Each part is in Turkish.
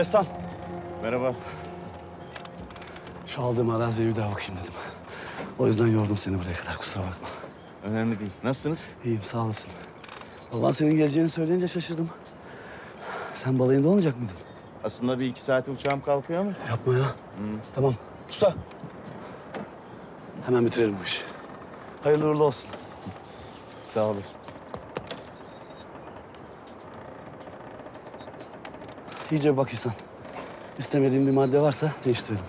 Merhaba. Merhaba. Şu aldığım araziye bir daha bakayım dedim. O yüzden yordum seni buraya kadar kusura bakma. Önemli değil. Nasılsınız? İyiyim sağ olasın. Baban senin geleceğini söyleyince şaşırdım. Sen balayında olmayacak mıydın? Aslında bir iki saate uçağım kalkıyor ama. Yapma ya. Tamam. Usta. Hemen bitirelim bu işi. Hayırlı uğurlu olsun. Sağ olasın. İyice bak İhsan. İstemediğin bir madde varsa değiştirelim.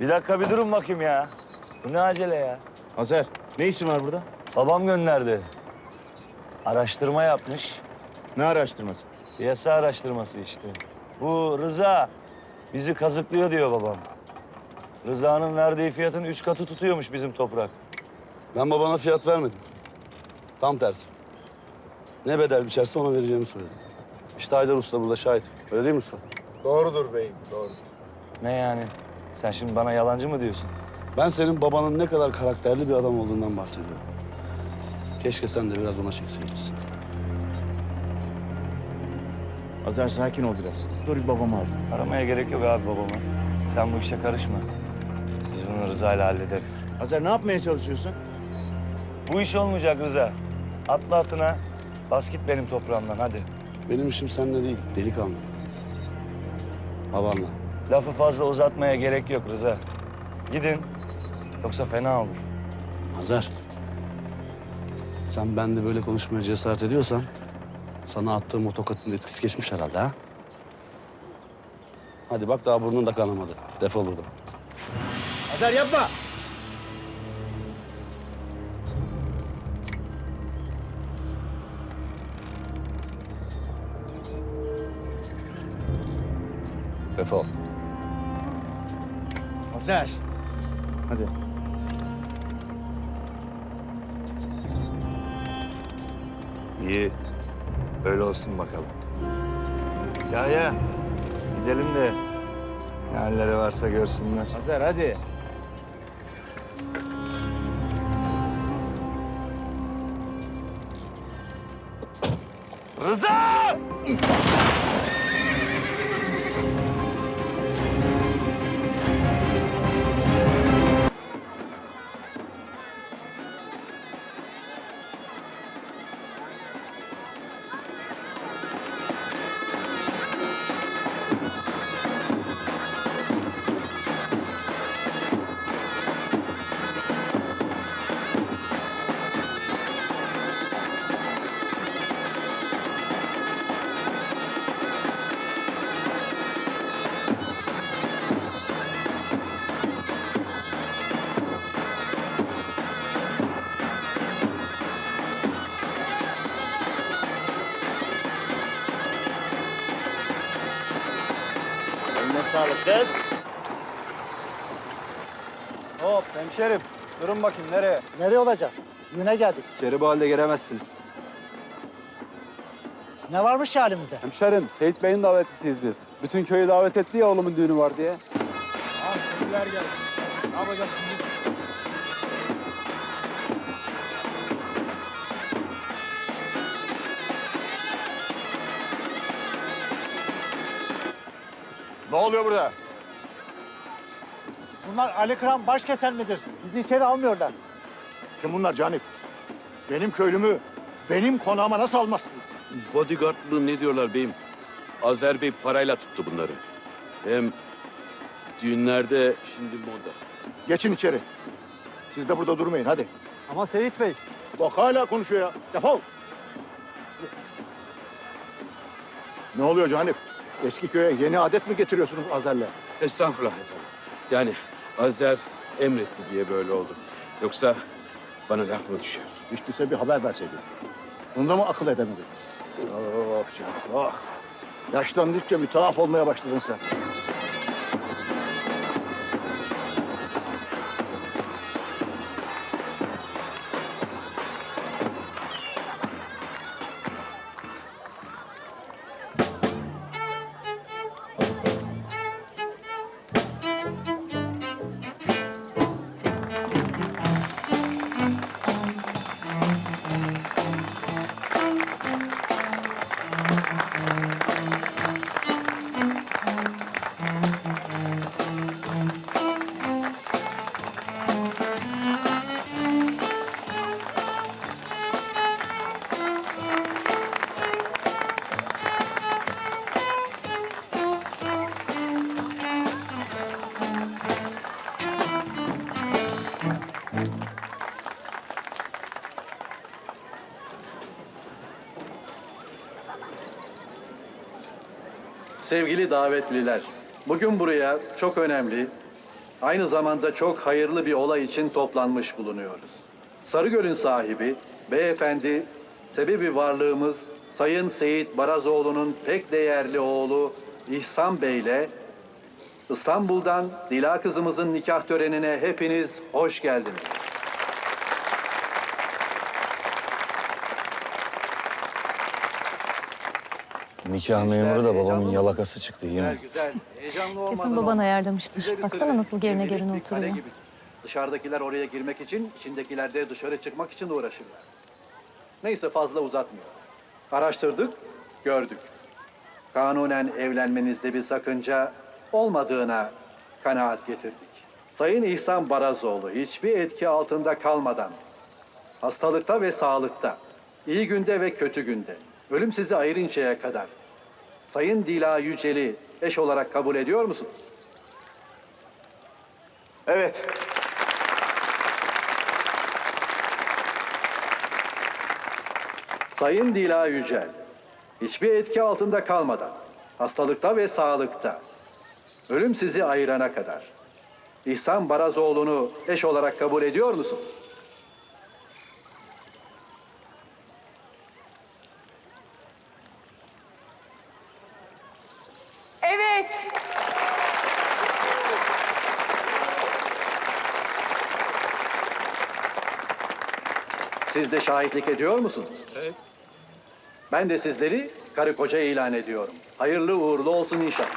Bir dakika bir durun bakayım ya. Bu ne acele ya? Azer, ne işin var burada? Babam gönderdi. Araştırma yapmış. Ne araştırması? Piyasa araştırması işte. Bu Rıza bizi kazıklıyor diyor babam. Rıza'nın verdiği fiyatın üç katı tutuyormuş bizim toprak. Ben babana fiyat vermedim. Tam tersi. Ne bedel biçerse ona vereceğimi söyledim. İşte Haydar Usta burada şahit. Öyle değil mi usta? Doğrudur beyim, doğru. Ne yani? Sen şimdi bana yalancı mı diyorsun? Ben senin babanın ne kadar karakterli bir adam olduğundan bahsediyorum. Keşke sen de biraz ona çekseymişsin. Azer sakin ol biraz. Dur bir babamı al. Aramaya gerek yok abi babama. Sen bu işe karışma. Biz bunu Rıza'yla hallederiz. Azer ne yapmaya çalışıyorsun? Bu iş olmayacak Rıza. Atla atına, bas git benim toprağımdan hadi. Benim işim seninle değil, delikanlı. Babanla. Lafı fazla uzatmaya gerek yok Rıza. Gidin, yoksa fena olur. Hazar. Sen bende böyle konuşmaya cesaret ediyorsan... ...sana attığım o tokatın etkisi geçmiş herhalde ha? Hadi bak daha burnun da kanamadı. Defol buradan. Azer yapma! Defol. Azer! Hadi. İyi, öyle olsun bakalım. Ya ya, gidelim de ne halleri varsa görsünler. Azer hadi. Rıza! Bakayım nereye? Nereye olacak? Düğüne geldik. İçeri bu halde giremezsiniz. Ne varmış halimizde? Hemşerim, Seyit Bey'in davetlisiyiz biz. Bütün köyü davet etti ya oğlumun düğünü var diye. Ah köylüler geldi. Ne yapacağız şimdi? Ne oluyor burada? Bunlar Ali Kıran baş kesen midir? Bizi içeri almıyorlar. Kim bunlar Canip? Benim köylümü benim konağıma nasıl almazsın? Bodyguardlı ne diyorlar beyim? Azer Bey parayla tuttu bunları. Hem düğünlerde şimdi moda. Geçin içeri. Siz de burada durmayın hadi. Ama Seyit Bey, Bak hala konuşuyor ya. Defol. Ne oluyor Canip? Eski köye yeni adet mi getiriyorsunuz Azer'le? Estağfurullah efendim. Yani Azer emretti diye böyle oldu. Yoksa bana laf mı düşer? Hiç değilse bir haber verseydin. Bunda mı akıl edemedin? Oh Canip, oh. Yaşlandıkça bir tuhaf olmaya başladın sen. Sevgili davetliler, bugün buraya çok önemli, aynı zamanda çok hayırlı bir olay için toplanmış bulunuyoruz. Sarıgöl'ün sahibi, beyefendi, sebebi varlığımız Sayın Seyit Barazoğlu'nun pek değerli oğlu İhsan Bey ile İstanbul'dan Dila kızımızın nikah törenine hepiniz hoş geldiniz. Nikah memuru da babamın yalakası çıktı yemin. güzel. Heyecanlı olmadan Kesin babana bir Baksana nasıl gerine gerine oturuyor. Dışarıdakiler oraya girmek için, içindekiler de dışarı çıkmak için uğraşırlar. Neyse fazla uzatmıyorum. Araştırdık, gördük. Kanunen evlenmenizde bir sakınca olmadığına kanaat getirdik. Sayın İhsan Barazoğlu hiçbir etki altında kalmadan hastalıkta ve sağlıkta, iyi günde ve kötü günde, ölüm sizi ayırıncaya kadar Sayın Dila Yücel'i eş olarak kabul ediyor musunuz? Evet. Sayın Dila Yücel, hiçbir etki altında kalmadan, hastalıkta ve sağlıkta, ölüm sizi ayırana kadar, İhsan Barazoğlu'nu eş olarak kabul ediyor musunuz? Evet. Siz de şahitlik ediyor musunuz? Evet. Ben de sizleri karı koca ilan ediyorum. Hayırlı uğurlu olsun inşallah.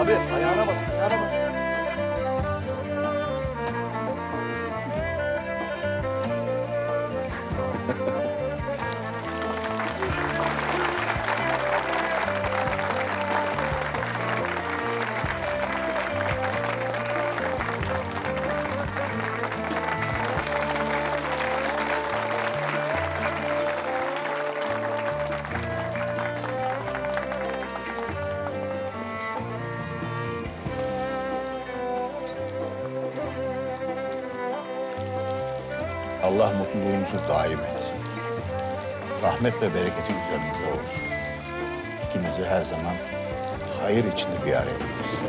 Abi ayağına bas ayağına bas. Mutluluğunuzu daim etsin. Rahmet ve bereketin üzerinize olsun. İkinizi her zaman hayır içinde bir araya getirsin.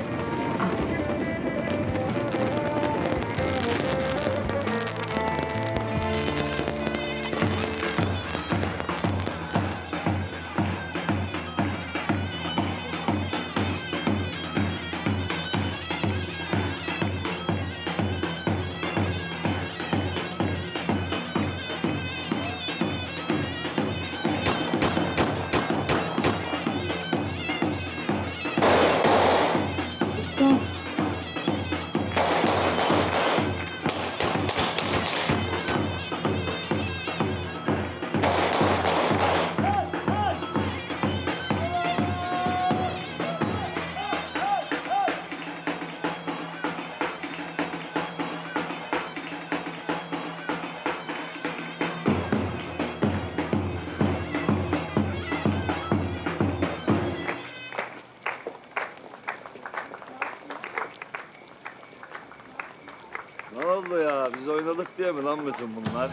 Biz oynadık diye mi lan bütün bunlar?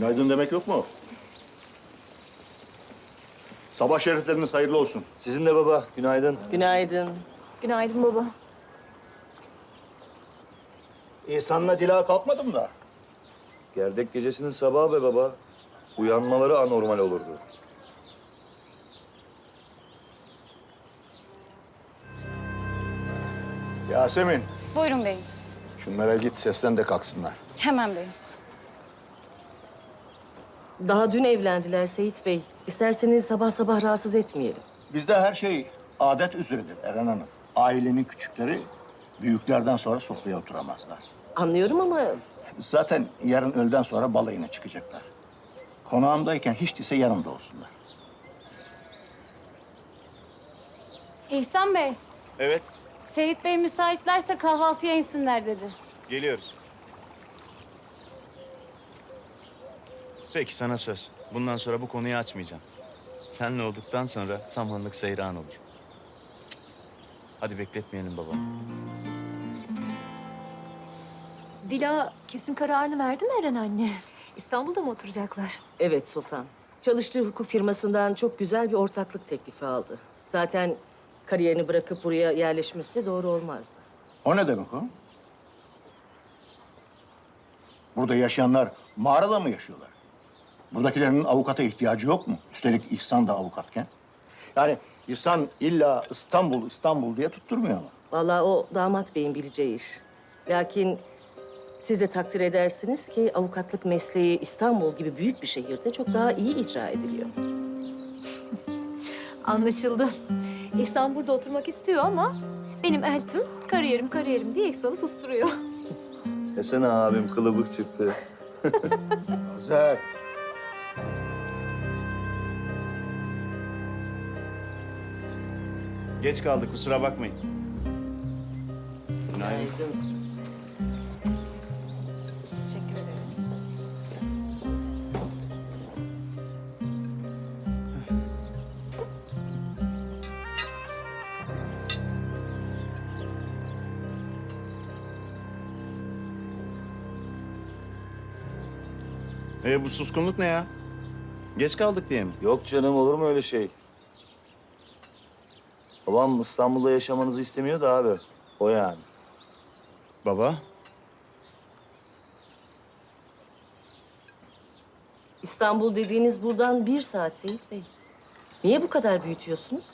Günaydın demek yok mu? Sabah şerifleriniz hayırlı olsun. Sizin de baba günaydın. Günaydın. Günaydın baba. İhsan'la Dila kalkmadım da. Gerdek gecesinin sabahı be baba. Uyanmaları anormal olurdu. Yasemin, Buyurun beyim. şunlara git seslen de kalksınlar. Hemen beyim. Daha dün evlendiler Seyit Bey. İsterseniz sabah sabah rahatsız etmeyelim. Bizde her şey adet üzeridir Eren Hanım. Ailenin küçükleri Büyüklerden sonra sofraya oturamazlar. Anlıyorum ama Zaten yarın öğleden sonra balayına çıkacaklar. Konağımdayken hiç değilse yanımda olsunlar. İhsan Bey, Evet, Seyit Bey müsaitlerse kahvaltıya insinler dedi. geliyoruz. Peki sana söz. Bundan sonra bu konuyu açmayacağım. Senle olduktan sonra samanlık seyran olur. Hadi bekletmeyelim babamı. Dila kesin kararını verdi mi Eren anne? İstanbul'da mı oturacaklar? evet Sultan. Çalıştığı hukuk firmasından çok güzel bir ortaklık teklifi aldı. Zaten kariyerini bırakıp buraya yerleşmesi doğru olmazdı. O ne demek o? Burada yaşayanlar mağarada mı yaşıyorlar? Buradakilerin avukata ihtiyacı yok mu? Üstelik İhsan da avukatken. Yani İhsan illa İstanbul, İstanbul diye tutturmuyor ama. Vallahi o damat beyin bileceği iş. Lakin siz de takdir edersiniz ki avukatlık mesleği İstanbul gibi büyük bir şehirde çok daha iyi icra ediliyor. Anlaşıldı. İhsan burada oturmak istiyor ama benim eltim kariyerim kariyerim diye İhsan'ı susturuyor. Desene abim kılıbık çıktı. Güzel. Geç kaldık, kusura bakmayın. Günaydın. Teşekkür ederim. Ee, bu suskunluk ne ya? Geç kaldık diye mi? Yok canım olur mu öyle şey? Babam İstanbul'da yaşamanızı istemiyor da abi. O yani. Baba, İstanbul dediğiniz buradan bir saat Seyit Bey. Niye bu kadar büyütüyorsunuz?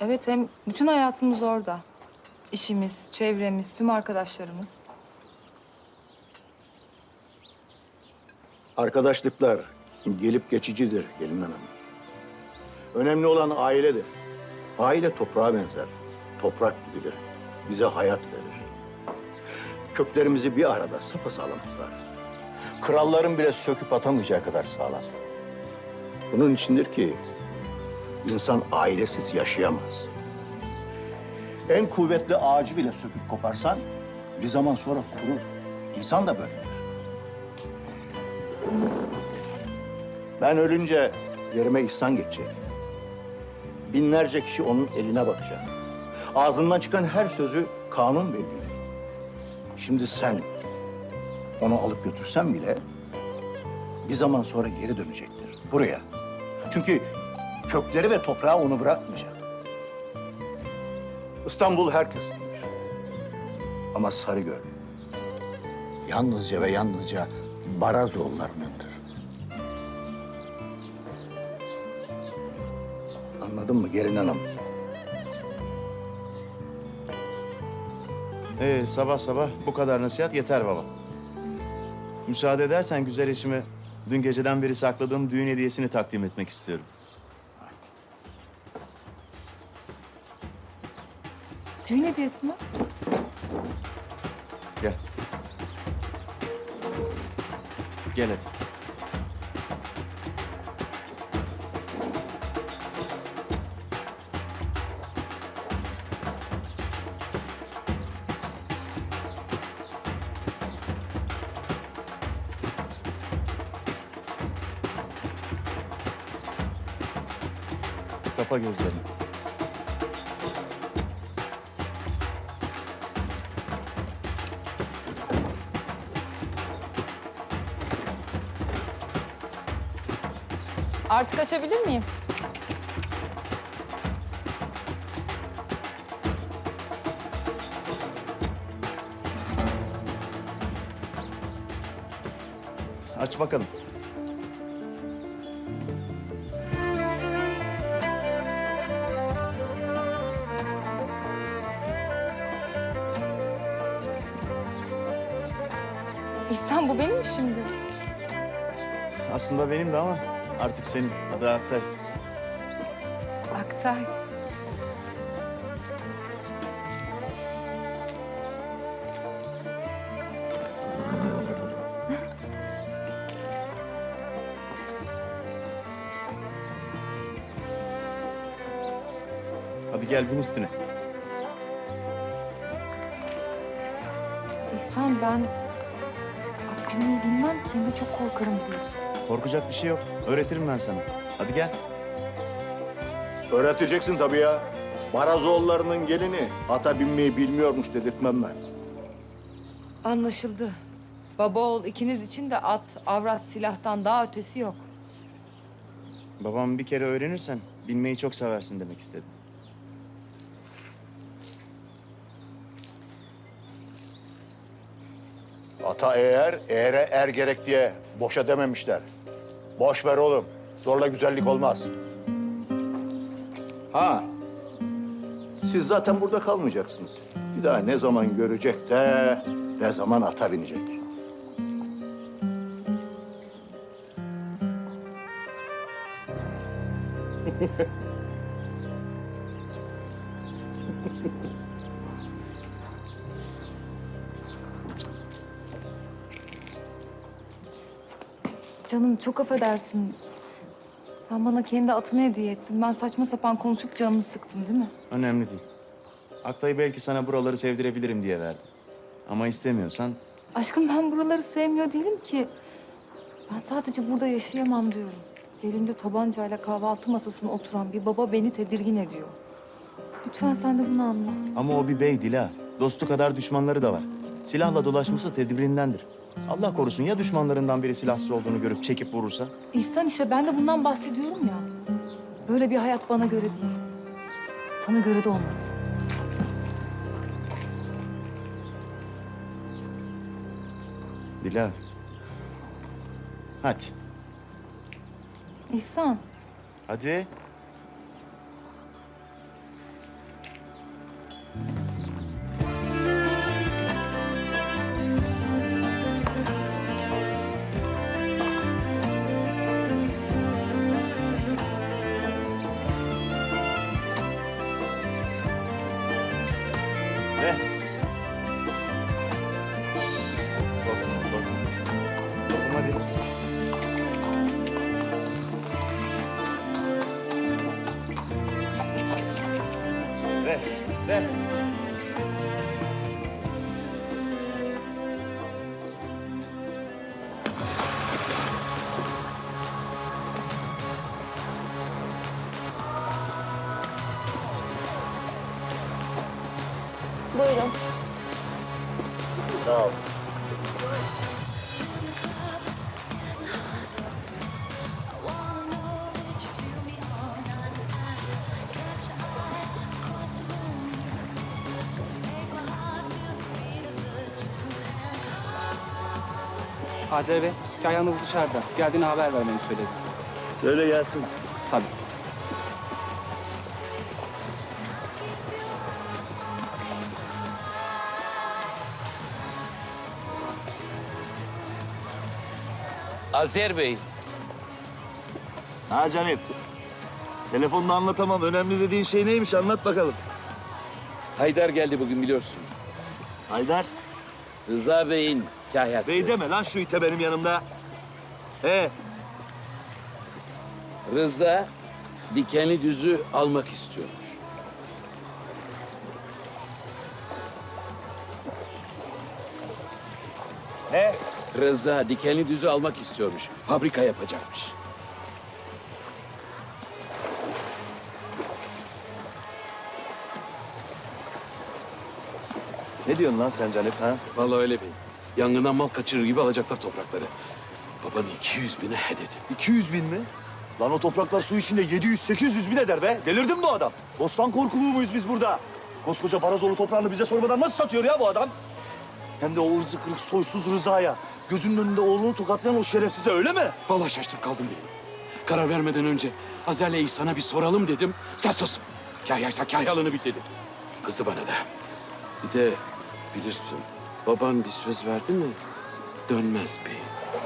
Evet hem bütün hayatımız orada. İşimiz, çevremiz, tüm arkadaşlarımız. Arkadaşlıklar gelip geçicidir gelin hanım. Önemli olan ailedir. Aile toprağa benzer. Toprak gibidir. Bize hayat verir. Köklerimizi bir arada sapasağlam tutar. Kralların bile söküp atamayacağı kadar sağlam. Bunun içindir ki insan ailesiz yaşayamaz. En kuvvetli ağacı bile söküp koparsan bir zaman sonra kurur. İnsan da böyledir. Ben ölünce yerime ihsan geçecek. Binlerce kişi onun eline bakacak. Ağzından çıkan her sözü kanun belirleyecek. Şimdi sen onu alıp götürsen bile bir zaman sonra geri dönecektir buraya. Çünkü kökleri ve toprağı onu bırakmayacak. İstanbul herkesindir. Ama Sarıgöl yalnızca ve yalnızca Barazoğullarınındır. Anladın mı gelin hanım? ee, sabah sabah bu kadar nasihat yeter baba. Müsaade edersen güzel eşime dün geceden beri sakladığım düğün hediyesini takdim etmek istiyorum. Düğün hediyesi mi? Gel. Gel hadi. Kapa gözlerini. Artık açabilir miyim? Aç bakalım. şimdi. Aslında benim de ama artık senin. Adı Aktay. Aktay. Hadi gel bunun üstüne. İhsan ben binmeyi bilmem ki. Hem de çok korkarım biliyorsun. Korkacak bir şey yok. Öğretirim ben sana. Hadi gel. Öğreteceksin tabii ya. Barazoğullarının gelini ata binmeyi bilmiyormuş dedirtmem ben. Anlaşıldı. Baba oğul ikiniz için de at, avrat, silahtan daha ötesi yok. Babam bir kere öğrenirsen binmeyi çok seversin demek istedim. Ata eğer, eğere er gerek diye boşa dememişler. Boş ver oğlum. Zorla güzellik olmaz. Ha. Siz zaten burada kalmayacaksınız. Bir daha ne zaman görecek de ne zaman ata binecek. Canım çok affedersin. Sen bana kendi atını hediye ettin. Ben saçma sapan konuşup canını sıktım değil mi? Önemli değil. Aktay'ı belki sana buraları sevdirebilirim diye verdim. Ama istemiyorsan Aşkım ben buraları sevmiyor değilim ki. Ben sadece burada yaşayamam diyorum. Elinde tabancayla kahvaltı masasına oturan bir baba beni tedirgin ediyor. Lütfen sen de bunu anla. Ama o bir bey Dila. Dostu kadar düşmanları da var. Silahla dolaşması tedbirindendir. Allah korusun ya düşmanlarından biri silahsız olduğunu görüp çekip vurursa? İhsan işte ben de bundan bahsediyorum ya. Böyle bir hayat bana göre değil. Sana göre de olmaz. Dila. Hadi. İhsan. Hadi. De, Azer Bey, Kayhan'ız dışarıda. Geldiğini haber vermeni söyledi. Söyle gelsin. Tabii. Azer Bey, Ha canım. Telefonda anlatamam. Önemli dediğin şey neymiş anlat bakalım. Haydar geldi bugün biliyorsun. Haydar. Rıza Bey'in kahyası. Bey deme lan şu ite benim yanımda. He. Rıza dikenli düzü almak istiyormuş. Ne? Rıza dikenli düzü almak istiyormuş. Fabrika yapacakmış. Ne diyorsun lan sen Canip ha? Vallahi öyle bey. Yangından mal kaçırır gibi alacaklar toprakları. Baban 200 bine hededi. 200 bin mi? Lan o topraklar su içinde 700-800 bin eder be. Delirdin mi bu adam? Bostan korkuluğu muyuz biz burada? Koskoca Barazoğlu toprağını bize sormadan nasıl satıyor ya bu adam? Hem de o ırzı kırık soysuz Rıza'ya. Gözünün önünde oğlunu tokatlayan o şerefsize öyle mi? Vallahi şaştım kaldım benim. Karar vermeden önce Azer'le İhsan'a bir soralım dedim. Sen sus. Kahyaysa kahyalığını bil dedi. Kızdı bana da. Bir de bilirsin baban bir söz verdi mi dönmez bey.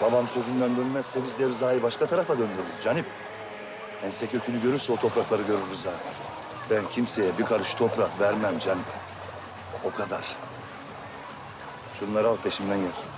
Babam sözünden dönmezse biz de Rıza'yı başka tarafa döndürürüz Canip. Ense kökünü görürse o toprakları görür Rıza. Ben kimseye bir karış toprak vermem Canip. O kadar. Şunları al peşimden gel.